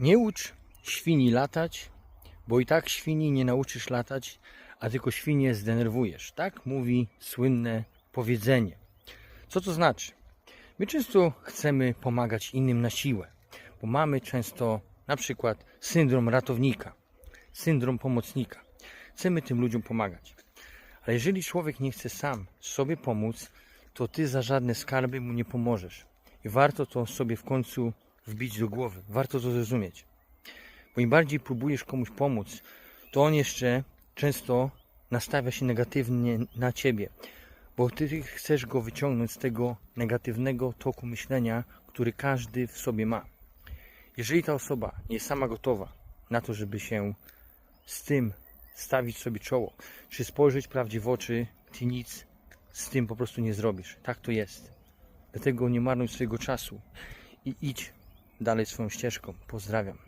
Nie ucz świni latać, bo i tak świni nie nauczysz latać, a tylko świnie zdenerwujesz. Tak mówi słynne powiedzenie. Co to znaczy? My często chcemy pomagać innym na siłę, bo mamy często na przykład syndrom ratownika, syndrom pomocnika. Chcemy tym ludziom pomagać. Ale jeżeli człowiek nie chce sam sobie pomóc, to ty za żadne skarby mu nie pomożesz. I warto to sobie w końcu wbić do głowy. Warto to zrozumieć. Bo im bardziej próbujesz komuś pomóc, to on jeszcze często nastawia się negatywnie na ciebie, bo ty chcesz go wyciągnąć z tego negatywnego toku myślenia, który każdy w sobie ma. Jeżeli ta osoba nie jest sama gotowa na to, żeby się z tym stawić sobie czoło, czy spojrzeć prawdzie w oczy, ty nic z tym po prostu nie zrobisz. Tak to jest. Dlatego nie marnuj swojego czasu i idź dalej swoją ścieżką. Pozdrawiam.